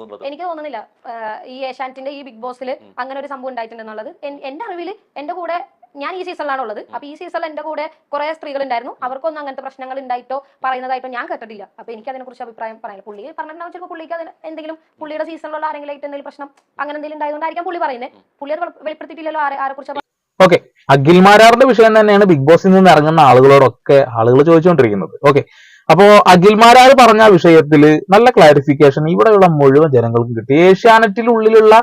തോന്നുന്നത്? എനിക്ക് തോന്നുന്നില്ല. ഈ ഏഷ്യാനെറ്റിന്റെ ഈ ബിഗ് ബോസിൽ അങ്ങനെ ഒരു സംഭവം ഉണ്ടായിട്ടുണ്ടെന്നുള്ളത്. എന്റെ അറിവിൽ എന്റെ കൂടെ ഞാൻ ഈ സീസണിലാണ് ഉള്ളത്. അപ്പൊ ഈ സീസണിൽ എന്റെ കൂടെ കുറെ സ്ത്രീകൾ ഉണ്ടായിരുന്നു അവർക്കൊന്നും അങ്ങനത്തെ പ്രശ്നങ്ങൾ ഉണ്ടായിട്ടോ പറയുന്നതായിട്ടോ ഞാൻ കേട്ടിട്ടില്ല. അപ്പൊ എനിക്ക് അതിനെ കുറിച്ച് അഭിപ്രായം പറയാം പുള്ളി പറഞ്ഞിട്ടുണ്ടാവും ചിലപ്പോൾ പുള്ളിക്ക് അതിന് എന്തെങ്കിലും പുള്ളിയുടെ സീസണിലുള്ള ആരെങ്കിലും ആയിട്ട് എന്തെങ്കിലും പ്രശ്നം അങ്ങനെ എന്തെങ്കിലും ഉണ്ടായതുകൊണ്ടായിരിക്കാം പുള്ളി പറയുന്നത്. പുള്ളി അത് വെളി- വെളിപ്പെടുത്തിയിട്ടില്ലല്ലോ ആരെ ആരെ കുറിച്ച് ഓക്കെ അഖിൽമാരാറിന്റെ വിഷയം തന്നെയാണ് ബിഗ് ബോസിൽ നിന്ന് ഇറങ്ങുന്ന ആളുകളോടൊക്കെ ആളുകൾ ചോദിച്ചുകൊണ്ടിരിക്കുന്നത്. ഓക്കെ അപ്പോ അഖിൽമാരാർ പറഞ്ഞ വിഷയത്തിൽ നല്ല ക്ലാരിഫിക്കേഷൻ ഇവിടെയുള്ള മുഴുവൻ ജനങ്ങൾക്കും കിട്ടി. ഏഷ്യാനെറ്റിനുള്ളിലുള്ള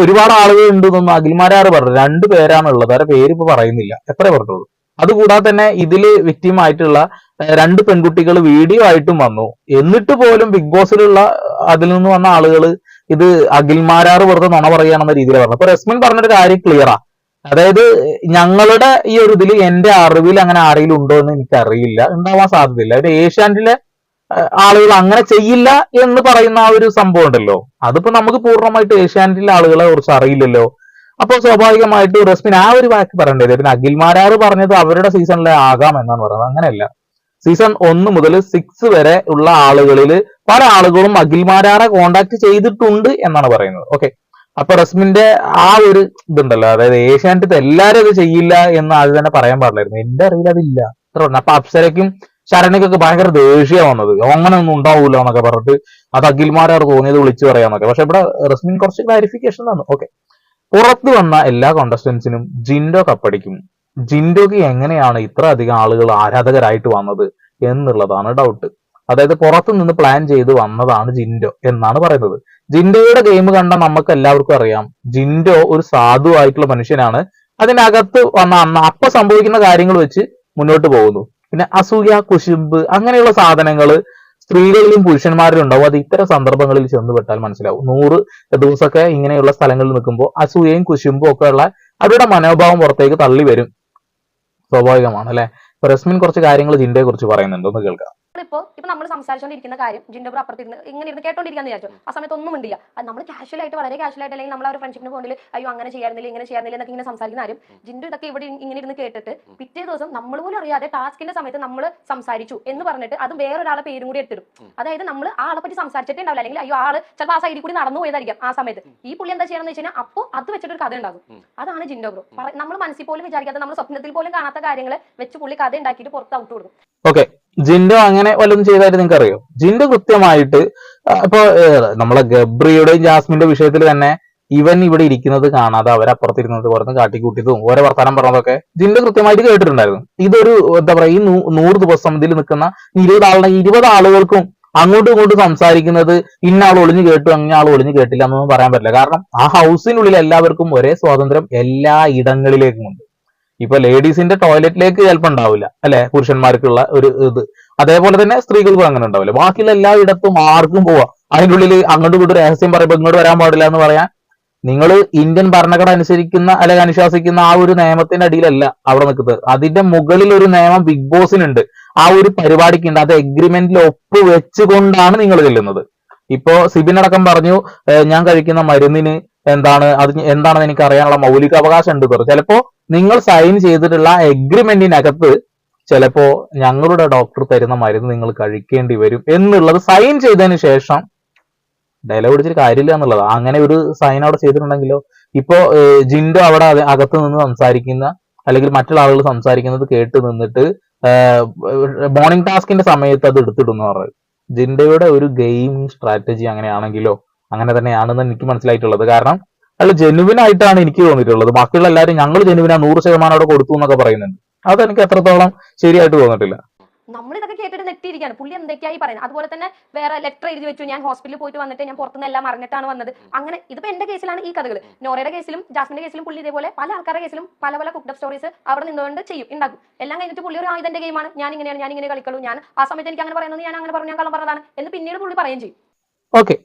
ഒരുപാട് ആളുകൾ ഉണ്ടെന്നൊന്നും അഖിൽമാരാർ പറഞ്ഞു രണ്ടു പേരാണുള്ളത് അവരുടെ പേര് ഇപ്പൊ പറയുന്നില്ല. എത്ര പറഞ്ഞോളൂ അതുകൂടാതെ തന്നെ ഇതിൽ ആയിട്ടുള്ള രണ്ട് പെൺകുട്ടികൾ വീഡിയോ ആയിട്ടും വന്നു. എന്നിട്ട് പോലും ബിഗ് ബോസിലുള്ള അതിൽ നിന്ന് വന്ന ആളുകൾ ഇത് അഖിൽമാരാർ വെറുതെ നുണ പറയുകയാണെന്ന രീതിയിൽ പറഞ്ഞു അപ്പൊ റസ്മിൻ പറഞ്ഞൊരു കാര്യം ക്ലിയറാ അതായത് ഞങ്ങളുടെ ഈ ഒരു ഇതിൽ എന്റെ അറിവിൽ അങ്ങനെ ആരെങ്കിലും ഉണ്ടോ എന്ന് എനിക്കറിയില്ല. ഉണ്ടാവാൻ സാധ്യതയില്ല. ഒരു ഏഷ്യാനെറ്റിലെ ആളുകൾ അങ്ങനെ ചെയ്യില്ല എന്ന് പറയുന്ന ആ ഒരു സംഭവം ഉണ്ടല്ലോ. അതിപ്പോ നമുക്ക് പൂർണമായിട്ട് ഏഷ്യാനെറ്റിലെ ആളുകളെ കുറിച്ച് അറിയില്ലല്ലോ. അപ്പൊ സ്വാഭാവികമായിട്ട് റസ്മിൻ ആ ഒരു വാക്ക് പറയേണ്ടത് പിന്നെ അഖിൽമാരാർ പറഞ്ഞത് അവരുടെ സീസണിലെ ആകാം എന്നാണ് പറയുന്നത്. അങ്ങനെയല്ല. സീസൺ ഒന്ന് മുതൽ സിക്സ് വരെ ഉള്ള ആളുകളിൽ പല ആളുകളും അഖിൽമാരാറെ കോണ്ടാക്ട് ചെയ്തിട്ടുണ്ട് എന്നാണ് പറയുന്നത്. ഓക്കെ അപ്പൊ റസ്മിന്റെ ആ ഒരു ഇതുണ്ടല്ലോ അതായത് ഏഷ്യാനെറ്റ് എല്ലാരും അത് ചെയ്യില്ല എന്ന് ആദ്യം തന്നെ പറയാൻ പാടില്ലായിരുന്നു. എന്റെ അറിവിൽ അതില്ല. അത്ര അപ്പൊ അപ്സരയ്ക്കും ശരണിക്കൊക്കെ ഭയങ്കര ദേഷ്യം വന്നത്. അങ്ങനെ ഒന്നും ഉണ്ടാവൂല എന്നൊക്കെ പറഞ്ഞിട്ട് അത് അഖിൽമാരാർ തോന്നിയത് വിളിച്ചു പറയാന്നൊക്കെ. പക്ഷെ ഇവിടെ റസ്മിൻ കുറച്ച് ക്ലാരിഫിക്കേഷൻ തന്നു. ഓക്കെ പുറത്തു വന്ന എല്ലാ കോണ്ടസ്റ്റന്റ്സിനും ജിൻഡോ കപ്പടിക്കും. ജിൻഡോക്ക് എങ്ങനെയാണ് ഇത്ര അധികം ആളുകൾ ആരാധകരായിട്ട് വന്നത് എന്നുള്ളതാണ് ഡൗട്ട് അതായത് പുറത്തു നിന്ന് പ്ലാൻ ചെയ്ത് വന്നതാണ് ജിൻഡോ എന്നാണ് പറയുന്നത്. ജിൻഡോയുടെ ഗെയിം കണ്ട നമുക്ക് എല്ലാവർക്കും അറിയാം. ജിൻഡോ ഒരു സാധുവായിട്ടുള്ള മനുഷ്യനാണ്. അതിനകത്ത് വന്ന അന്ന് അപ്പൊ സംഭവിക്കുന്ന കാര്യങ്ങൾ വെച്ച് മുന്നോട്ട് പോകുന്നു. പിന്നെ അസൂയ കുശുമ്പ് അങ്ങനെയുള്ള സാധനങ്ങൾ സ്ത്രീകളിലും പുരുഷന്മാരിലും ഉണ്ടാവും അത് ഇത്തരം സന്ദർഭങ്ങളിൽ ചെന്നുപെട്ടാൽ മനസ്സിലാവും. നൂറ് ദിവസമൊക്കെ ഇങ്ങനെയുള്ള സ്ഥലങ്ങളിൽ നിൽക്കുമ്പോൾ അസൂയയും കുശുമ്പും ഒക്കെ ഉള്ള അവരുടെ മനോഭാവം പുറത്തേക്ക് തള്ളി വരും സ്വാഭാവികമാണ് അല്ലെ? പ്രസ്മിൻ കുറച്ച് കാര്യങ്ങൾ ജിൻഡയെ കുറിച്ച് പറയുന്നുണ്ട്. ഒന്ന് കേൾക്കാം. ഇപ്പോ ഇപ്പൊ നമ്മൾ സംസാരിച്ചുകൊണ്ടിരിക്കുന്ന കാര്യം ജിന്റെ അപ്പുറത്തിരുന്ന് ഇങ്ങനെ ഇരുന്ന് കേട്ടോണ്ടിരിക്കാന്ന് വിചാരിച്ചു. ആ സമയത്ത് ഒന്നും ഇല്ല നമ്മൾ കാഷ്വൽ ആയിട്ട് വളരെ കാഷ്വൽ ആയിട്ട് അല്ലെങ്കിൽ നമ്മൾ ഒരു ഫ്രണ്ട്ഷിപ്പിന് പോകണ്ടിൽ അയ്യോ അങ്ങനെ ചെയ്യാറില്ല ഇങ്ങനെ ചെയ്യാറില്ല എന്നൊക്കെ ഇങ്ങനെ സംസാരിക്കുന്ന ആരും ജിൻഡു ഇതൊക്കെ ഇവിടെ ഇങ്ങനെ ഇരുന്ന് കേട്ടിട്ട് പിറ്റേ ദിവസം നമ്മൾ പോലും അറിയാതെ ടാസ്കിന്റെ സമയത്ത് നമ്മൾ സംസാരിച്ചു എന്ന് പറഞ്ഞിട്ട് അത് വേറൊരാളെ പേരും കൂടി എടുത്തിടും. അതായത് നമ്മൾ ആ ആളെ പറ്റി സംസാരിച്ചിട്ടേ ഉണ്ടാവില്ല. അല്ലെങ്കിൽ അയ്യോ ആൾ ചിലപ്പോൾ ആ സൈഡിൽ കൂടി നടന്നു പോയതായിരിക്കും ആ സമയത്ത്. ഈ പുള്ളി എന്താ ചെയ്യണമെന്ന് വെച്ച് കഴിഞ്ഞാൽ അപ്പോൾ അത് വെച്ചിട്ട് ഒരു കഥ ഉണ്ടാകും. അതാണ് ജിൻഡോ ബ്രോ. നമ്മൾ മനസ്സിൽ പോലും വിചാരിക്കാത്ത നമ്മൾ സ്വപ്നത്തിൽ പോലും കാണാത്ത കാര്യങ്ങൾ വെച്ച് പുള്ളി കഥ ഉണ്ടാക്കിയിട്ട് പുറത്ത് ഔട്ട് കൊടുക്കും. ജിൻഡോ അങ്ങനെ വല്ലതും ചെയ്തായിട്ട് നിങ്ങൾക്ക് അറിയോ ജിൻഡോ കൃത്യമായിട്ട് ഇപ്പൊ നമ്മളെ ഗബ്രിയുടെയും ജാസ്മിന്റെ വിഷയത്തിൽ തന്നെ ഇവൻ ഇവിടെ ഇരിക്കുന്നത് കാണാതെ അവരപ്പുറത്തിരുന്നത് പുറത്ത് കാട്ടിക്കൂട്ടിയതും ഓരോ വർത്താനം പറഞ്ഞതൊക്കെ ജിൻഡോ കൃത്യമായിട്ട് കേട്ടിട്ടുണ്ടായിരുന്നു. ഇതൊരു എന്താ പറയാ ഈ നൂറ് ദിവസം ഇതിൽ നിൽക്കുന്ന ഇരുപത് ആളുടെ ഇരുപത് ആളുകൾക്കും അങ്ങോട്ടും ഇങ്ങോട്ടും സംസാരിക്കുന്നത് ഇന്ന ആൾ ഒളിഞ്ഞു കേട്ടു അങ്ങനെ ആൾ ഒളിഞ്ഞു കേട്ടില്ല എന്നൊന്നും പറയാൻ പറ്റില്ല. കാരണം ആ ഹൗസിനുള്ളിൽ എല്ലാവർക്കും ഒരേ സ്വാതന്ത്ര്യം എല്ലാ ഇടങ്ങളിലേക്കും ഉണ്ട്. ഇപ്പൊ ലേഡീസിന്റെ ടോയ്ലറ്റിലേക്ക് ചിലപ്പോൾ ഉണ്ടാവില്ല അല്ലെ? പുരുഷന്മാർക്കുള്ള ഒരു ഇത്. അതേപോലെ തന്നെ സ്ത്രീകൾക്കും അങ്ങനെ ഉണ്ടാവില്ല. ബാക്കിയുള്ള എല്ലായിടത്തും ആർക്കും പോവാം. അതിന്റെ ഉള്ളിൽ അങ്ങോട്ട് ഇങ്ങോട്ടും രഹസ്യം പറയുമ്പോൾ ഇങ്ങോട്ട് വരാൻ പാടില്ല എന്ന് പറയാൻ നിങ്ങൾ ഇന്ത്യൻ ഭരണഘടന അനുസരിക്കുന്ന അല്ലെങ്കിൽ അനുശാസിക്കുന്ന ആ ഒരു നിയമത്തിന്റെ അടിയിലല്ല അവിടെ നിൽക്കുന്നത്. അതിന്റെ മുകളിൽ ഒരു നിയമം ബിഗ് ബോസിനുണ്ട് ആ ഒരു പരിപാടിക്ക് ഉണ്ട് അത് എഗ്രിമെന്റിൽ ഒപ്പ് വെച്ചുകൊണ്ടാണ് നിങ്ങൾ ചെല്ലുന്നത്. ഇപ്പോ സിബിൻ അടക്കം പറഞ്ഞു ഞാൻ കഴിക്കുന്ന മരുന്നിന് എന്താണ്? അത് എന്താണെന്ന് എനിക്ക് അറിയാനുള്ള മൗലിക അവകാശം ഉണ്ട് പറഞ്ഞു ചിലപ്പോ നിങ്ങൾ സൈൻ ചെയ്തിട്ടുള്ള എഗ്രിമെന്റിനകത്ത് ചിലപ്പോ ഞങ്ങളുടെ ഡോക്ടർ തരുന്ന മരുന്ന് നിങ്ങൾ കഴിക്കേണ്ടി വരും എന്നുള്ളത് സൈൻ ചെയ്തതിന് ശേഷം ഡയലോഗ് പിടിച്ചിട്ട് കാര്യമില്ല എന്നുള്ളത്. അങ്ങനെ ഒരു സൈൻ അവിടെ ചെയ്തിട്ടുണ്ടെങ്കിലോ? ഇപ്പോ ജിൻഡോ അവിടെ അകത്ത് നിന്ന് സംസാരിക്കുന്ന അല്ലെങ്കിൽ മറ്റുള്ള ആളുകൾ സംസാരിക്കുന്നത് കേട്ട് നിന്നിട്ട് മോർണിംഗ് ടാസ്കിന്റെ സമയത്ത് അത് എടുത്തിടുന്നു പറഞ്ഞു. ജിൻഡയുടെ ഒരു ഗെയിം സ്ട്രാറ്റജി അങ്ങനെയാണെങ്കിലോ അങ്ങനെ തന്നെയാണെന്ന് എനിക്ക് മനസ്സിലായിട്ടുള്ളത്. കാരണം അയാൾ ജെനുവിൻ ആയിട്ടാണ് എനിക്ക് തോന്നിയിട്ടുള്ളത്. ബാക്കിയുള്ള എല്ലാവരും ഞങ്ങൾ ജെനുവിനാ നൂറ് ശതമാനം അവിടെ കൊടുത്തു എന്നൊക്കെ പറയുന്നുണ്ട്. അതെനിക്ക് എത്രത്തോളം ശരിയായിട്ട് തോന്നിട്ടില്ല നമ്മൾ ഇതൊക്കെ കേട്ടിട്ട് നെട്ടിയിരിക്കാണ് പുള്ളി എന്തൊക്കെയായി പറയുന്നത്? അതുപോലെ തന്നെ വേറെ ലെറ്റർ എഴുതി വെച്ചു. ഞാൻ ഹോസ്പിറ്റലിൽ പോയിട്ട് വന്നിട്ട് ഞാൻ പുറത്തുനിന്ന് എല്ലാം അറിഞ്ഞിട്ടാണ് വന്നത്. അങ്ങനെ ഇതിപ്പോ എന്റെ കേസിലാണ് ഈ കഥകൾ നോറയുടെ കേസിലും ജാസ്മിന്റെ കേസിലും പുള്ളി ഇതേപോലെ പല ആൾക്കാരുടെ കേസിലും പല പല കുക്ക് സ്റ്റോറീസ് അവിടെ നിന്നുകൊണ്ട് ചെയ്യും ഉണ്ടാക്കും. എല്ലാം കഴിഞ്ഞിട്ട് പുള്ളി ഒരു ആയുധന്റെ ഗെയിമാണ് ഞാൻ ഇങ്ങനെയാണ് ഞാൻ ഇങ്ങനെ കളിക്കുള്ളൂ. ഞാൻ ആ സമയത്ത് എനിക്ക് അങ്ങനെ പറയുന്നത് ഞാൻ അങ്ങനെ പറഞ്ഞു ഞാൻ കള്ളം പറഞ്ഞതാണ് എന്ന് പിന്നീട് പുള്ളി പറയുകയും ചെയ്യും. ഓക്കെ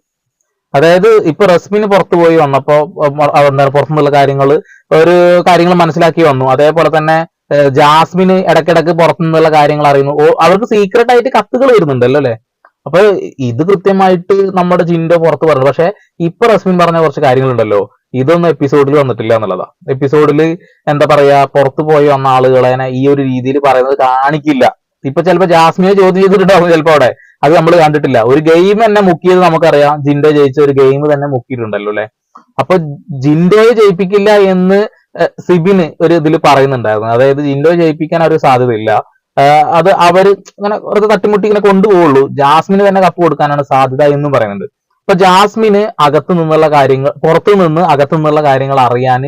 അതായത് ഇപ്പൊ റസ്മിന് പുറത്തു പോയി വന്നപ്പോ എന്താണ് പുറത്തുനിന്നുള്ള കാര്യങ്ങൾ ഒരു കാര്യങ്ങൾ മനസ്സിലാക്കി വന്നു. അതേപോലെ തന്നെ ജാസ്മിന് ഇടക്കിടക്ക് പുറത്തുനിന്നുള്ള കാര്യങ്ങൾ അറിയുന്നു. അവർക്ക് സീക്രട്ട് ആയിട്ട് കത്തുകൾ വരുന്നുണ്ടല്ലോ അല്ലെ? അപ്പൊ ഇത് കൃത്യമായിട്ട് നമ്മുടെ ജിൻഡോ പുറത്ത് പറഞ്ഞു. പക്ഷെ ഇപ്പൊ റസ്മിൻ പറഞ്ഞ കുറച്ച് കാര്യങ്ങളുണ്ടല്ലോ. ഇതൊന്നും എപ്പിസോഡിൽ വന്നിട്ടില്ല എന്നുള്ളതാ. എപ്പിസോഡിൽ എന്താ പറയാ പുറത്തു പോയി വന്ന ആളുകളെ ഈ ഒരു രീതിയിൽ പറയുന്നത് കാണിക്കില്ല. ഇപ്പൊ ചിലപ്പോ ജാസ്മിനെ ചോദ്യം ചെയ്തിട്ടുണ്ടാവും ചിലപ്പോ അവിടെ. അത് നമ്മൾ കണ്ടിട്ടില്ല. ഒരു ഗെയിം തന്നെ മുക്കിയത് നമുക്കറിയാം. ജിൻഡോ ജയിച്ച ഒരു ഗെയിം തന്നെ മുക്കിയിട്ടുണ്ടല്ലോ അല്ലെ? അപ്പൊ ജിൻഡോയെ ജയിപ്പിക്കില്ല എന്ന് സിബിന് ഒരു ഇതിൽ പറയുന്നുണ്ടായിരുന്നു. അതായത് ജിൻഡോ ജയിപ്പിക്കാൻ ഒരു സാധ്യതയില്ല. അത് അവർ ഇങ്ങനെ കുറച്ച് തട്ടിമുട്ടി ഇങ്ങനെ കൊണ്ടുപോകുള്ളൂ ജാസ്മിന് തന്നെ കപ്പ് കൊടുക്കാനാണ് സാധ്യത എന്നും പറയുന്നുണ്ട്. ഇപ്പൊ ജാസ്മിന് അകത്തു നിന്നുള്ള കാര്യങ്ങൾ പുറത്തു നിന്ന് അകത്തു നിന്നുള്ള കാര്യങ്ങൾ അറിയാൻ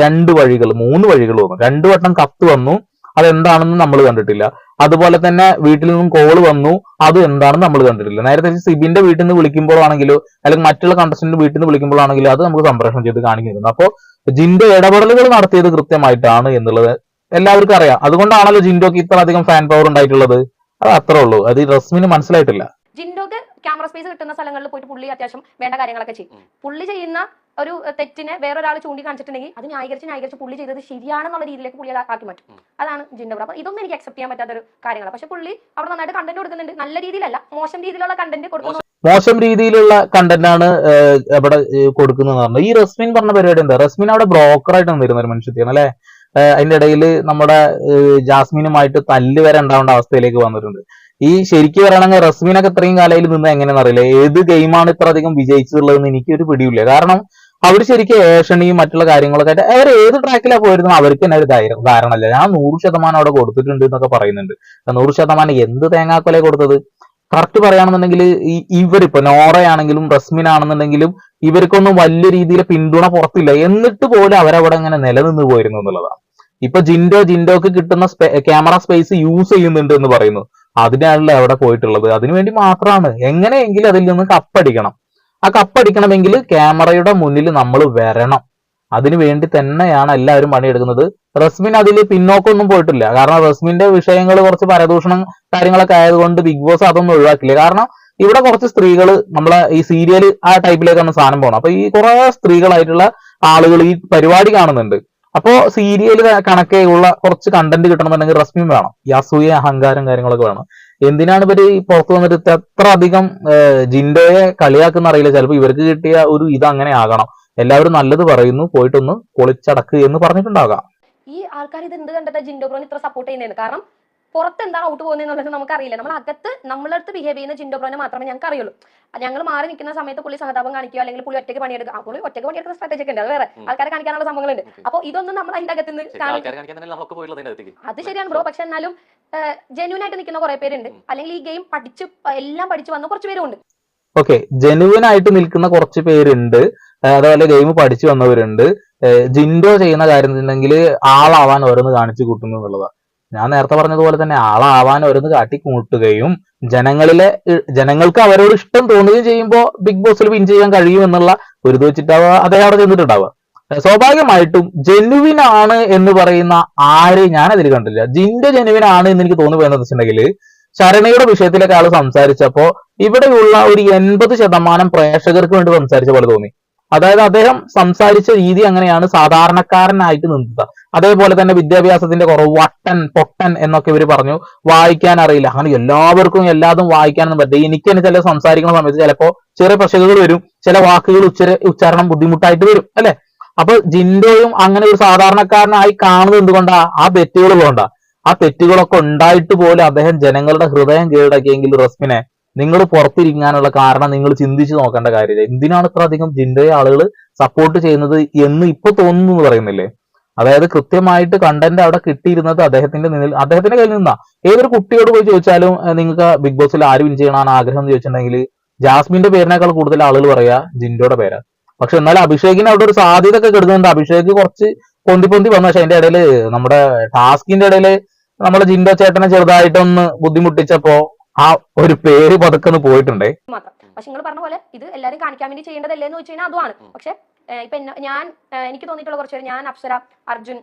രണ്ട് വഴികൾ മൂന്ന് വഴികൾ വന്നു. രണ്ടു വട്ടം കത്ത് വന്നു. അതെന്താണെന്ന് നമ്മൾ കണ്ടിട്ടില്ല. അതുപോലെ തന്നെ വീട്ടിൽ നിന്നും കോൾ വന്നു. അത് എന്താണെന്ന് നമ്മൾ കണ്ടിട്ടില്ല. നേരത്തെ സിബിന്റെ വീട്ടിൽ നിന്ന് വിളിക്കുമ്പോഴാണെങ്കിലോ അല്ലെങ്കിൽ മറ്റുള്ള കണ്ടസ്റ്റന്റ് വീട്ടിൽ നിന്ന് വിളിക്കുമ്പോഴാണെങ്കിലോ അത് നമുക്ക് സംപ്രേഷണം ചെയ്ത് കാണിക്കുന്നു അപ്പോൾ ജിന്റെ ഇടപെടലുകൾ നടത്തിയത് കൃത്യമായിട്ടാണ് എന്നുള്ളത് എല്ലാവർക്കും അറിയാം. അതുകൊണ്ടാണല്ലോ ജിൻഡോക്ക് ഇത്ര അധികം ഫാൻ പവർ ഉണ്ടായിട്ടുള്ളത്. അത് അത്രേ ഉള്ളൂ. അത് റസ്മിന് മനസ്സിലായിട്ടില്ല. ജിൻഡോക്ക് ക്യാമറ സ്പേസ് കിട്ടുന്ന സ്ഥലങ്ങളിൽ പോയിട്ട് പുള്ളി അത്യാവശ്യം വേണ്ട കാര്യങ്ങളൊക്കെ ചെയ്യും. പുള്ളി ചെയ്യുന്ന ഒരു തെറ്റിനെ വേറൊരാൾ ചൂണ്ടിക്കാണിച്ചിട്ടുണ്ടെങ്കിൽ അത് ന്യായീകരിച്ച് ന്യായീകരിച്ച് പുള്ളി ചെയ്തത് ശരിയാണെന്നുള്ള രീതിയിലേക്ക് പുള്ളി ആക്കി മാറ്റും. അതാണ് ജിൻഡോ ബ്രോ അപ്പൊ ഇതൊന്നും എനിക്ക് അക്സെപ്റ്റ് ചെയ്യാൻ പറ്റാത്ത ഒരു കാര്യങ്ങളാണ് പക്ഷെ പുള്ളി അവിടെ നന്നായിട്ട് കണ്ടന്റ് കൊടുക്കുന്നുണ്ട്. നല്ല രീതിയിലല്ല മോശം രീതിയിലുള്ള കണ്ടന്റ് കൊടുക്കുന്നു. മോശം. രീതിയിലുള്ള കണ്ടന്റ് ആണ് ഏഹ്, ഇവിടെ കൊടുക്കുന്നത് പറഞ്ഞത് ഈ റസ്മിൻ പറഞ്ഞ പരിപാടി എന്താ? റസ്മിൻ അവിടെ ബ്രോക്കറായിട്ട് വന്നിരുന്ന ഒരു മനുഷ്യത്തെയാണ് അല്ലെ? അതിന്റെ ഇടയിൽ നമ്മുടെ ജാസ്മിനുമായിട്ട് തല്ല് വരെ ഉണ്ടാവേണ്ട അവസ്ഥയിലേക്ക് വന്നിട്ടുണ്ട്. ഈ ശരിക്കും പറയണമെങ്കിൽ റസ്മിനൊക്കെ ഇത്രയും കാലയിൽ നിന്ന് എങ്ങനെയെന്ന് അറിയില്ല. ഏത് ഗെയിമാണ് ഇത്ര അധികം വിജയിച്ചിട്ടുള്ളതെന്ന് എനിക്കൊരു പിടിയില്ല. കാരണം അവർ ശരിക്കും ഏഷണിയും മറ്റുള്ള കാര്യങ്ങളൊക്കെ ആയിട്ട് അവർ ഏത് ട്രാക്കിലാണ് പോയിരുന്നത് അവർക്ക് തന്നെ ഒരു ധൈര്യം. ധാരണ അല്ല ഞാൻ നൂറ് ശതമാനം അവിടെ കൊടുത്തിട്ടുണ്ട് എന്നൊക്കെ പറയുന്നുണ്ട്. നൂറ് ശതമാനം എന്ത് തേങ്ങാക്കൊല കൊടുത്തത്? കറക്റ്റ് പറയുകയാണെന്നുണ്ടെങ്കിൽ ഈ ഇവരിപ്പോ നോറയാണെങ്കിലും റസ്മിൻ ആണെന്നുണ്ടെങ്കിലും ഇവർക്കൊന്നും വലിയ രീതിയിൽ പിന്തുണ പുറത്തില്ല. എന്നിട്ട് പോലും അവരവിടെ ഇങ്ങനെ നിലനിന്ന് പോയിരുന്നു എന്നുള്ളതാണ്. ഇപ്പൊ ജിൻഡോ ജിൻഡോക്ക് കിട്ടുന്ന ക്യാമറ സ്പേസ് യൂസ് ചെയ്യുന്നുണ്ട് എന്ന് പറയുന്നു. അതിനാണല്ലോ അവിടെ പോയിട്ടുള്ളത്. അതിനുവേണ്ടി മാത്രമാണ്. എങ്ങനെയെങ്കിലും അതിൽ നിന്ന് കപ്പടിക്കണം. ആ കപ്പ് അടിക്കണമെങ്കിൽ ക്യാമറയുടെ മുന്നിൽ നമ്മൾ വരണം. അതിനു വേണ്ടി തന്നെയാണ് എല്ലാവരും പണിയെടുക്കുന്നത്. റസ്മിൻ അതിൽ പിന്നോക്കൊന്നും പോയിട്ടില്ല. കാരണം റസ്മിന്റെ വിഷയങ്ങൾ കുറച്ച് പരദൂഷണം കാര്യങ്ങളൊക്കെ ആയതുകൊണ്ട് ബിഗ് ബോസ് അതൊന്നും ഒഴിവാക്കില്ല കാരണം ഇവിടെ കുറച്ച് സ്ത്രീകൾ നമ്മളെ ഈ സീരിയൽ ആ ടൈപ്പിലേക്കാണ് സാധനം പോകണം അപ്പൊ ഈ കുറെ സ്ത്രീകളായിട്ടുള്ള ആളുകൾ ഈ പരിപാടി കാണുന്നുണ്ട്. അപ്പോ സീരിയൽ കണക്കെ ഉള്ള കുറച്ച് കണ്ടന്റ് കിട്ടണമെന്നുണ്ടെങ്കിൽ റസ്മിയും വേണം. ഈ അസൂയ അഹങ്കാരം കാര്യങ്ങളൊക്കെ വേണം. എന്തിനാണ് ഇവർ പുറത്തു വന്നിട്ട് എത്ര അധികം ജിൻഡയെ കളിയാക്കുന്ന അറിയില്ല. ചിലപ്പോൾ ഇവർക്ക് കിട്ടിയ ഒരു ഇത് അങ്ങനെ ആകണം. എല്ലാവരും നല്ലത് പറയുന്നു. പോയിട്ടൊന്ന് പൊളിച്ചടക്ക് എന്ന് പറഞ്ഞിട്ടുണ്ടാകാം. ഈ ആൾക്കാർ ഇത് എന്ത് കണ്ടിട്ടാണ് ജിൻഡോ ബ്രോനെ ഇത്ര സപ്പോർട്ട് ചെയ്യുന്നത് കാരണം പുറത്ത് എന്താണ് ഔട്ട് പോകുന്നത് നമുക്കറിയില്ല. നമ്മൾ അകത്ത് നമ്മളെ അടുത്ത് ബിഹേവ് ചെയ്യുന്ന ജിൻഡോ പ്രോനെ മാത്രമേ ഞങ്ങൾക്ക് അറിയുള്ളൂ ഞങ്ങൾ മാറി നിൽക്കുന്ന സമയത്ത് പുള്ളി സഹതാപം കാണിക്കുക അല്ലെങ്കിൽ പുള്ളി ഒറ്റയ്ക്ക് പണിയെടുക്കുക. ആ, പുള്ളി ഒറ്റയ്ക്ക് പണിയെടുക്കുന്ന സ്ട്രാറ്റജി ഒക്കെ ഉണ്ട്. അത് വേറെ. ആൾക്കാരെ കാണിക്കാനുള്ള സംഭവങ്ങളുണ്ട്. അപ്പോൾ ഇതൊന്നും നമ്മൾ അതിന്റെ അകത്ത് നിന്ന് അത് ശരിയാണ് ബ്രോ. പക്ഷെ എന്നാലും ജെന്യൂൻ ആയിട്ട് നിൽക്കുന്ന കുറെ പേരുണ്ട്. അല്ലെങ്കിൽ ഈ ഗെയിം പഠിച്ച് എല്ലാം പഠിച്ചു വന്ന കുറച്ച് പേരുണ്ട് ഓക്കെ. ജെന്യൂൻ ആയിട്ട് നിൽക്കുന്ന കുറച്ച് പേരുണ്ട്. അതേപോലെ ഗെയിം പഠിച്ചു വന്നവരുണ്ട്. ജിൻഡോ ചെയ്യുന്ന കാര്യം ഉണ്ടെങ്കിൽ ആളാവാൻ ഓരോന്ന് കാണിച്ചു കൂട്ടുന്നു എന്നുള്ളതാണ് ഞാൻ നേരത്തെ പറഞ്ഞതുപോലെ തന്നെ ആളാവാൻ ഓരോന്ന് കാട്ടി കൂട്ടുകയും ജനങ്ങളിലെ ജനങ്ങൾക്ക് അവരോട് ഇഷ്ടം തോന്നുകയും ചെയ്യുമ്പോൾ ബിഗ് ബോസിൽ വിൻ ചെയ്യാൻ കഴിയും എന്നുള്ള ഒരു ഇത് വെച്ചിട്ടാവുക അദ്ദേഹം അവിടെ ചെന്നിട്ടുണ്ടാവുക സ്വാഭാവികമായിട്ടും ജെനുവിൻ ആണ് എന്ന് പറയുന്ന ആര് ഞാൻ അതിൽ കണ്ടില്ല. ജിന്റെ ജെനുവിൻ ആണ് എന്ന് എനിക്ക് തോന്നുന്നു എന്ന് വെച്ചിട്ടുണ്ടെങ്കിൽ ശരണയുടെ വിഷയത്തിലൊക്കെ ആൾ സംസാരിച്ചപ്പോ ഇവിടെയുള്ള ഒരു എൺപത് ശതമാനം പ്രേക്ഷകർക്ക് വേണ്ടി സംസാരിച്ച പോലെ തോന്നി. അതായത് അദ്ദേഹം സംസാരിച്ച രീതി അങ്ങനെയാണ് സാധാരണക്കാരനായിട്ട് നിന്നത്. അതേപോലെ തന്നെ വിദ്യാഭ്യാസത്തിന്റെ കുറവ് വട്ടൻ പൊട്ടൻ എന്നൊക്കെ ഇവർ പറഞ്ഞു. വായിക്കാൻ അറിയില്ല. അങ്ങനെ എല്ലാവർക്കും എല്ലാതും വായിക്കാനൊന്നും പറ്റില്ല. എനിക്ക് തന്നെ ചില സംസാരിക്കുന്ന സമയത്ത് ചിലപ്പോ ചെറിയ പ്രശ്നങ്ങൾ വരും. ചില വാക്കുകൾ ഉച്ചര ഉച്ചാരണം ബുദ്ധിമുട്ടായിട്ട് വരും. അല്ലെ? അപ്പൊ ജിൻഡോയും അങ്ങനെ ഒരു സാധാരണക്കാരനായി കാണുന്നത് എന്തുകൊണ്ടാ? ആ തെറ്റുകൾ കൊണ്ടാ. ആ തെറ്റുകളൊക്കെ ഉണ്ടായിട്ട് പോലും അദ്ദേഹം ജനങ്ങളുടെ ഹൃദയം കീഴടക്കിയെങ്കിൽ റസ്മിനെ നിങ്ങൾ പുറത്തിരിക്കാനുള്ള കാരണം നിങ്ങൾ ചിന്തിച്ചു നോക്കേണ്ട കാര്യമില്ല. എന്തിനാണ് ഇത്ര അധികം ജിൻഡോയെ ആളുകൾ സപ്പോർട്ട് ചെയ്യുന്നത് എന്ന് ഇപ്പൊ തോന്നുന്നു എന്ന് പറയുന്നില്ലേ? അതായത് കൃത്യമായിട്ട് കണ്ടന്റ് അവിടെ കിട്ടിയിരുന്നത് അദ്ദേഹത്തിന്റെ നിന്നിൽ അദ്ദേഹത്തിന്റെ കയ്യിൽ നിന്നാ. ഏതൊരു കുട്ടിയോട് പോയി ചോദിച്ചാലും നിങ്ങൾക്ക് ബിഗ് ബോസിൽ ആര് വിൻ ചെയ്യണമെന്ന് ആഗ്രഹം എന്ന് ചോദിച്ചിട്ടുണ്ടെങ്കിൽ ജാസ്മിന്റെ പേരിനേക്കാൾ കൂടുതൽ ആളുകൾ പറയാ ജിൻഡോയുടെ പേരാ. പക്ഷെ എന്നാൽ അഭിഷേകിന് അവിടെ ഒരു സാധ്യത ഒക്കെ കിടക്കുന്നുണ്ട് അഭിഷേക് കുറച്ച് പൊന്തി പൊന്തി വന്നു. പക്ഷെ അതിന്റെ ഇടയിൽ നമ്മുടെ ടാസ്കിന്റെ ഇടയിൽ നമ്മുടെ ജിൻഡോ ചേട്ടനെ ചെറുതായിട്ടൊന്ന് ബുദ്ധിമുട്ടിച്ചപ്പോ ആ ഒരു പേര് പതുക്കെ പോയിട്ടുണ്ട്. മാത്രം. പക്ഷെ നിങ്ങൾ പറഞ്ഞ പോലെ ഇത് എല്ലാരും കാണിക്കാൻ വേണ്ടി ചെയ്യേണ്ടതല്ലേ എന്ന് വെച്ച് കഴിഞ്ഞാൽ അതുമാണ്. പക്ഷെ ഇപ്പൊ ഞാൻ എനിക്ക് തോന്നിയിട്ടുള്ള കുറച്ച് പേര് ഞാൻ അപ്സര അർജുൻ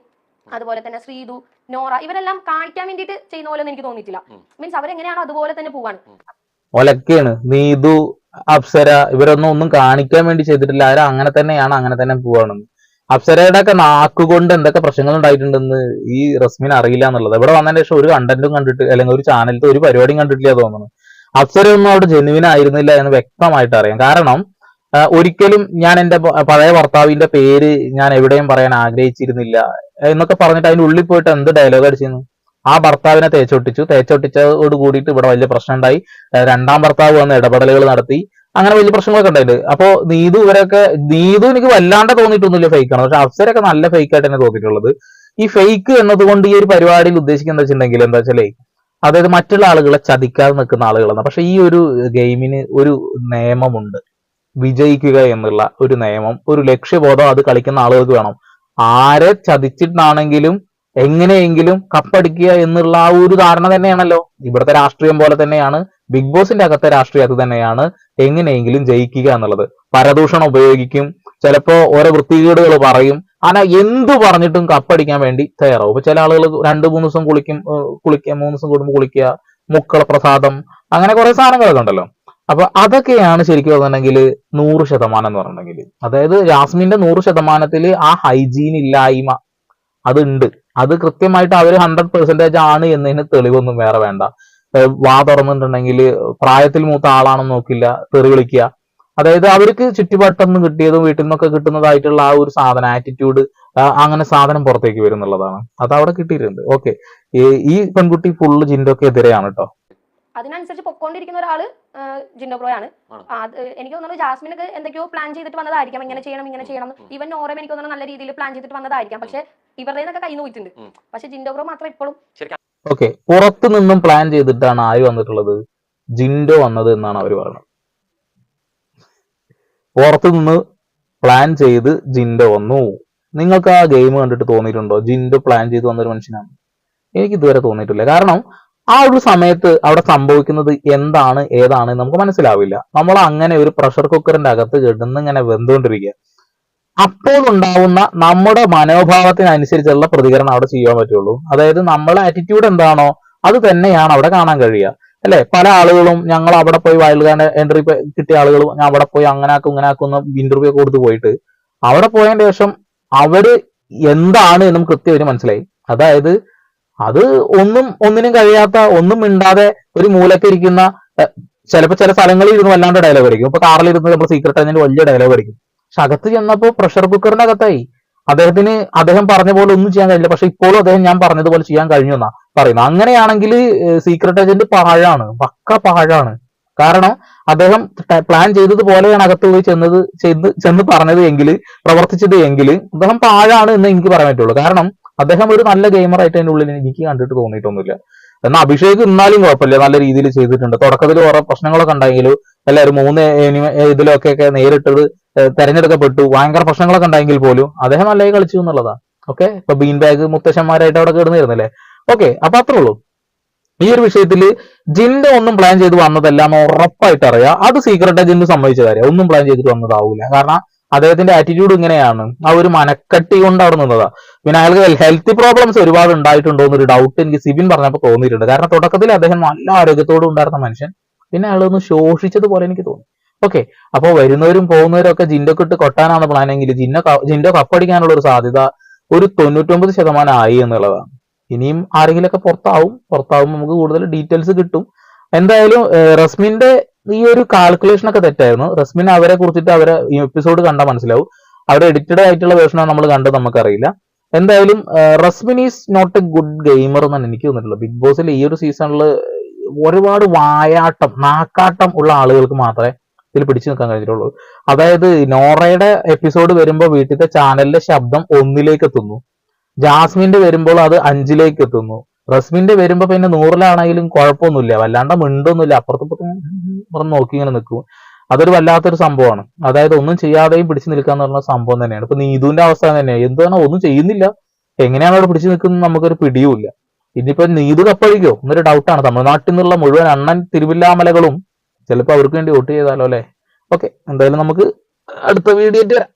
അതുപോലെ തന്നെ ശ്രീതു നോറ ഇവരെല്ലാം കാണിക്കാൻ വേണ്ടിയിട്ട് ചെയ്യുന്ന പോലെ എനിക്ക് തോന്നിയിട്ടില്ല. മീൻസ് അവരെങ്ങനെയാണോ അതുപോലെ തന്നെ പോവാണ്. ഒലക്കെയാണ്. നീതു അപ്സര ഇവരൊന്നും ഒന്നും കാണിക്കാൻ വേണ്ടി ചെയ്തിട്ടില്ല. അവരങ്ങനെ അങ്ങനെ തന്നെയാണ് അങ്ങനെ തന്നെ പോവാണെന്ന്. അപ്സരയുടെ ഒക്കെ നാക്കുകൊണ്ട് എന്തൊക്കെ പ്രശ്നങ്ങൾ ഉണ്ടായിട്ടുണ്ടെന്ന് ഈ റസ്മിന് അറിയില്ല എന്നുള്ളത്. ഇവിടെ വന്നതിന് ശേഷം ഒരു കണ്ടന്റും കണ്ടിട്ട് അല്ലെങ്കിൽ ഒരു ചാനലിലത്തെ ഒരു പരിപാടിയും കണ്ടിട്ടില്ല തോന്നുന്നു. അപ്സരയൊന്നും അവിടെ ജെനുവിൻ ആയിരുന്നില്ല എന്ന് വ്യക്തമായിട്ട് അറിയാം. കാരണം ഒരിക്കലും ഞാൻ എന്റെ പഴയ ഭർത്താവിന്റെ പേര് ഞാൻ എവിടെയും പറയാൻ ആഗ്രഹിച്ചിരുന്നില്ല എന്നൊക്കെ പറഞ്ഞിട്ട് അതിന്റെ ഉള്ളിൽ പോയിട്ട് എന്ത് ഡയലോഗ് അടിച്ചിരുന്നു? ആ ഭർത്താവിനെ തേച്ചൊട്ടിച്ചു. തേച്ചൊട്ടിച്ചതോട് കൂടിയിട്ട് ഇവിടെ വലിയ പ്രശ്നം ഉണ്ടായി. രണ്ടാം ഭർത്താവ് വന്ന് ഇടപെടലുകൾ നടത്തി. അങ്ങനെ വലിയ പ്രശ്നങ്ങളൊക്കെ ഉണ്ടായിട്ടുണ്ട്. അപ്പോ നീതു ഇവരൊക്കെ നീതു എനിക്ക് വല്ലാണ്ട് തോന്നിയിട്ടൊന്നുമില്ല ഫേക്ക് ആണ്. പക്ഷെ അഫ്സരൊക്കെ നല്ല ഫേക്ക് ആയിട്ട് തന്നെ തോന്നിയിട്ടുള്ളത്. ഈ ഫേക്ക് എന്നതുകൊണ്ട് ഈ ഒരു പരിപാടിയിൽ ഉദ്ദേശിക്കുന്ന വെച്ചിട്ടുണ്ടെങ്കിൽ എന്താ വെച്ചാലേ അതായത് മറ്റുള്ള ആളുകളെ ചതിക്കാതെ നിൽക്കുന്ന ആളുകളാണ്. പക്ഷെ ഈ ഒരു ഗെയിമിന് ഒരു നിയമമുണ്ട്. വിജയിക്കുക എന്നുള്ള ഒരു നിയമം ഒരു ലക്ഷ്യബോധം അത് കളിക്കുന്ന ആളുകൾക്ക് വേണം. ആരെ ചതിച്ചിട്ടാണെങ്കിലും എങ്ങനെയെങ്കിലും കപ്പടിക്കുക എന്നുള്ള ആ ഒരു ധാരണ തന്നെയാണല്ലോ. ഇവിടുത്തെ രാഷ്ട്രീയം പോലെ തന്നെയാണ്. ബിഗ് ബോസിന്റെ അകത്തെ രാഷ്ട്രീയം അത് തന്നെയാണ്. എങ്ങനെയെങ്കിലും ജയിക്കുക എന്നുള്ളത്. പരദൂഷണം ഉപയോഗിക്കും ചിലപ്പോ ഓരോ വൃത്തികേടുകൾ പറയും. അങ്ങനെ എന്തു പറഞ്ഞിട്ടും കപ്പടിക്കാൻ വേണ്ടി തയ്യാറാവും. ഇപ്പൊ ചില ആളുകൾ രണ്ട് മൂന്ന് ദിവസം കുളിക്കും കുളിക്കുക മൂന്ന് ദിവസം കൂടുമ്പോൾ കുളിക്കുക മുക്കള പ്രസാദം അങ്ങനെ കുറെ സാധനങ്ങളൊക്കെ ഉണ്ടല്ലോ. അപ്പൊ അതൊക്കെയാണ് ശരിക്കും പറഞ്ഞിട്ടുണ്ടെങ്കിൽ നൂറ് ശതമാനം എന്ന് പറഞ്ഞിട്ടുണ്ടെങ്കിൽ. അതായത് ജാസ്മിന്റെ നൂറ് ശതമാനത്തിൽ ആ ഹൈജീൻ ഇല്ലായ്മ അതുണ്ട്. അത് കൃത്യമായിട്ട് അവർ ഹൺഡ്രഡ് പെർസെന്റേജ് ആണ് എന്നതിന് തെളിവൊന്നും വേറെ വേണ്ട. വാ തുറന്നിട്ടുണ്ടെങ്കിൽ പ്രായത്തിൽ മൂത്ത ആളാണെന്ന് നോക്കില്ല തെറി വിളിക്കുക. അതായത് അവർക്ക് ചുറ്റുപാട്ടൊന്നും കിട്ടിയതും വീട്ടിൽ നിന്നൊക്കെ കിട്ടുന്നതായിട്ടുള്ള ആ ഒരു സാധനം ആറ്റിറ്റ്യൂഡ് അങ്ങനെ സാധനം പുറത്തേക്ക് വരും എന്നുള്ളതാണ്. അത് അവിടെ കിട്ടിയിട്ടുണ്ട്. ഓക്കെ ഈ പെൺകുട്ടി ഫുള്ള് ജിൻഡോക്ക് എതിരെയാണ് കേട്ടോ. അതിനനുസരിച്ച് പൊക്കോണ്ടിരിക്കുന്ന ഒരാൾ ജിൻഡോ പ്രോയാണ് എനിക്ക് തോന്നുന്നത് ജാസ്മിനൊക്കെ എന്തൊക്കെയോ പ്ലാൻ ചെയ്തിട്ട് വന്നതായിരിക്കാം. ഇങ്ങനെ ചെയ്യണം ഇങ്ങനെ ചെയ്യണം ഇവൻ നോറം എനിക്ക് തോന്നുന്നത് നല്ല രീതിയിൽ പ്ലാൻ ചെയ്തിട്ട് വന്നതായിരിക്കാം. പക്ഷെ ഇവരുടെ നിന്ന് പോയിട്ടുണ്ട്. പക്ഷെ ജിൻഡോ ബ്രോ മാത്രം ഇപ്പോഴും ഓക്കെ. പുറത്തു നിന്നും പ്ലാൻ ചെയ്തിട്ടാണ് ആര് വന്നിട്ടുള്ളത്? ജിൻഡോ വന്നത് എന്നാണ് അവർ പറയുന്നത്. പുറത്തു നിന്ന് പ്ലാൻ ചെയ്ത് ജിൻഡോ വന്നു. നിങ്ങൾക്ക് ആ ഗെയിം കണ്ടിട്ട് തോന്നിയിട്ടുണ്ടോ? ജിൻഡോ പ്ലാൻ ചെയ്ത് വന്നൊരു മനുഷ്യനാണ്. എനിക്ക് ഇതുവരെ തോന്നിയിട്ടില്ല. കാരണം ആ ഒരു സമയത്ത് അവിടെ സംഭവിക്കുന്നത് എന്താണ് ഏതാണ് നമുക്ക് മനസ്സിലാവില്ല. നമ്മൾ അങ്ങനെ ഒരു പ്രഷർ കുക്കറിന്റെ അകത്ത് കിടന്ന് ഇങ്ങനെ വെന്തുകൊണ്ടിരിക്കുക. അപ്പോൾ ഉണ്ടാവുന്ന നമ്മുടെ മനോഭാവത്തിനനുസരിച്ചുള്ള പ്രതികരണം അവിടെ ചെയ്യാൻ പറ്റുള്ളൂ. അതായത് നമ്മളെ ആറ്റിറ്റ്യൂഡ് എന്താണോ അത് തന്നെയാണ് അവിടെ കാണാൻ കഴിയുക. അല്ലെ? പല ആളുകളും ഞങ്ങൾ അവിടെ പോയി കാർഡ് എൻട്രി കിട്ടിയ ആളുകളും ഞാൻ അവിടെ പോയി അങ്ങനെ ആക്കും ഇങ്ങനെ ആക്കും എന്ന് ഇന്റർവ്യൂ കൊടുത്ത് പോയിട്ട് അവിടെ പോയതിന് ശേഷം അവർ എന്താണ് എന്നും കൃത്യമായിട്ട് മനസ്സിലായി. അതായത് അത് ഒന്നും ഒന്നിനും കഴിയാത്ത ഒന്നും മിണ്ടാതെ ഒരു മൂലക്ക് ഇരിക്കുന്ന ചിലപ്പോൾ ചില സ്ഥലങ്ങളിൽ ഇരുന്ന് വല്ലാണ്ട് ഡയലോഗ് ആയിരിക്കും. ഇപ്പൊ കാറിൽ ഇരുന്ന് നമ്മൾ സീക്രട്ട് ഏജന്റ് വലിയ ഡയലോഗ് അടിക്കും പക്ഷെ അകത്ത് ചെന്നപ്പോ പ്രഷർ കുക്കറിന്റെ അകത്തായി. അദ്ദേഹത്തിന് അദ്ദേഹം പറഞ്ഞ പോലെ ഒന്നും ചെയ്യാൻ കഴിയില്ല. പക്ഷെ ഇപ്പോഴും അദ്ദേഹം ഞാൻ പറഞ്ഞതുപോലെ ചെയ്യാൻ കഴിഞ്ഞു എന്നാ പറയുന്നത്. അങ്ങനെയാണെങ്കിൽ സീക്രട്ട് ഏജന്റ് പാഴാണ് പക്ക പാഴാണ് കാരണം അദ്ദേഹം പ്ലാൻ ചെയ്തതുപോലെയാണ് അകത്ത് പോയി ചെന്നത് ചെന്ന് ചെന്ന് പറഞ്ഞത് എങ്കിൽ പ്രവർത്തിച്ചത് എങ്കിൽ അദ്ദേഹം പാഴാണ് എന്ന് എനിക്ക് പറയാൻ പറ്റുള്ളൂ. കാരണം അദ്ദേഹം ഒരു നല്ല ഗെയിമറായിട്ട് അതിന്റെ ഉള്ളിൽ എനിക്ക് കണ്ടിട്ട് തോന്നിയിട്ടൊന്നുമില്ല. എന്നാൽ അഭിഷേക് ഇന്നാലും കുഴപ്പമില്ല. നല്ല രീതിയിൽ ചെയ്തിട്ടുണ്ട്. തുടക്കത്തിൽ കുറെ പ്രശ്നങ്ങളൊക്കെ ഉണ്ടായെങ്കിലും എല്ലാവരും മൂന്ന് ഇതിലൊക്കെ നേരിട്ടത് തെരഞ്ഞെടുക്കപ്പെട്ടു. ഭയങ്കര പ്രശ്നങ്ങളൊക്കെ ഉണ്ടായെങ്കിൽ പോലും അദ്ദേഹം നല്ലതായി കളിച്ചു എന്നുള്ളതാണ് ഓക്കെ? ഇപ്പൊ ബീൻ ബാഗ് മുത്തശ്ശന്മാരായിട്ട് അവിടെ കിടന്നിരുന്നില്ലേ? ഓക്കെ അപ്പൊ അത്രേ ഉള്ളൂ. ഈ ഒരു വിഷയത്തിൽ ജിന്റെ ഒന്നും പ്ലാൻ ചെയ്ത് എന്ന് ഉറപ്പായിട്ട് അറിയാം. അത് സീക്രട്ട് ജിന്ന് സംഭവിച്ച കാര്യം. ഒന്നും പ്ലാൻ ചെയ്തിട്ട് വന്നതാവൂല. കാരണം അദ്ദേഹത്തിന്റെ ആറ്റിറ്റ്യൂഡ് ഇങ്ങനെയാണ്. ആ ഒരു മനക്കട്ടി കൊണ്ട് അവിടെ നിന്നതാ. പിന്നെ അയാൾക്ക് ഹെൽത്ത് പ്രോബ്ലംസ് ഒരുപാട് ഉണ്ടായിട്ടുണ്ടോ എന്നൊരു ഡൗട്ട് എനിക്ക് സിബിൻ പറഞ്ഞപ്പോൾ തോന്നിയിട്ടുണ്ട്. കാരണം തുടക്കത്തിൽ അദ്ദേഹം നല്ല ആരോഗ്യത്തോടെ ഉണ്ടായിരുന്ന മനുഷ്യൻ. പിന്നെ അയാളൊന്ന് ശോഷിച്ചതുപോലെ എനിക്ക് തോന്നി. ഓക്കെ അപ്പോൾ വരുന്നവരും പോകുന്നവരും ഒക്കെ ജിൻഡൊക്കെ ഇട്ട് കൊട്ടാനാണ് പ്ലാനെങ്കിൽ ജിന്ന ജിൻഡോ കപ്പടിക്കാനുള്ള ഒരു സാധ്യത ഒരു തൊണ്ണൂറ്റൊമ്പത് ശതമാനം ആയി എന്നുള്ളതാണ്. ഇനിയും ആരെങ്കിലുമൊക്കെ പുറത്താവും. പുറത്താവുമ്പോൾ നമുക്ക് കൂടുതൽ ഡീറ്റെയിൽസ് കിട്ടും. എന്തായാലും റസ്മിന്റെ ഈ ഒരു കാൽക്കുലേഷൻ ഒക്കെ തെറ്റായിരുന്നു. റസ്മിൻ അവരെ കുറിച്ചിട്ട് അവരെ ഈ എപ്പിസോഡ് കണ്ടാൽ മനസ്സിലാവും. അവരെ എഡിറ്റഡ് ആയിട്ടുള്ള വേർഷനാണ് നമ്മൾ കണ്ടത് നമുക്കറിയില്ല. എന്തായാലും Rasmin is not a good gamer എന്നാണ് എനിക്ക് തോന്നിയിട്ടുള്ളത്. ബിഗ് ബോസിൽ ഈ ഒരു സീസണിൽ ഒരുപാട് വായാട്ടം നാക്കാട്ടം ഉള്ള ആളുകൾക്ക് മാത്രമേ ഇതിൽ പിടിച്ചു നിൽക്കാൻ കഴിഞ്ഞിട്ടുള്ളൂ. അതായത് നോറയുടെ എപ്പിസോഡ് വരുമ്പോൾ വീട്ടിലത്തെ ചാനലിലെ ശബ്ദം ഒന്നിലേക്ക് എത്തുന്നു. ജാസ്മിന്റെ വരുമ്പോൾ അത് അഞ്ചിലേക്ക് എത്തുന്നു. റസ്മിന്റെ വരുമ്പോൾ പിന്നെ നൂറിലാണെങ്കിലും കുഴപ്പമൊന്നുമില്ല. വല്ലാണ്ട് മിണ്ടൊന്നുമില്ല. അപ്പുറത്തപ്പുറത്തും പറഞ്ഞ് നോക്കി ഇങ്ങനെ നിൽക്കും. അതൊരു വല്ലാത്തൊരു സംഭവമാണ്. അതായത് ഒന്നും ചെയ്യാതെയും പിടിച്ചു നിൽക്കുക എന്ന് പറഞ്ഞ സംഭവം തന്നെയാണ്. ഇപ്പൊ നീതുവിന്റെ അവസ്ഥ തന്നെയാണ് എന്താണ് ഒന്നും ചെയ്യുന്നില്ല. എങ്ങനെയാണ് അവിടെ പിടിച്ചു നിൽക്കുന്നത് നമുക്കൊരു പിടിയുമില്ല. ഇനിയിപ്പോ നീതു കപ്പഴിക്കോ? എന്നൊരു ഡൗട്ടാണ് തമിഴ്നാട്ടിൽ നിന്നുള്ള മുഴുവൻ അണ്ണൻ തിരുവില്ലാമലകളും ചിലപ്പോൾ അവർക്ക് വേണ്ടി വോട്ട് ചെയ്താലോ അല്ലേ? ഓക്കെ എന്തായാലും നമുക്ക് അടുത്ത വീഡിയോ വരാം.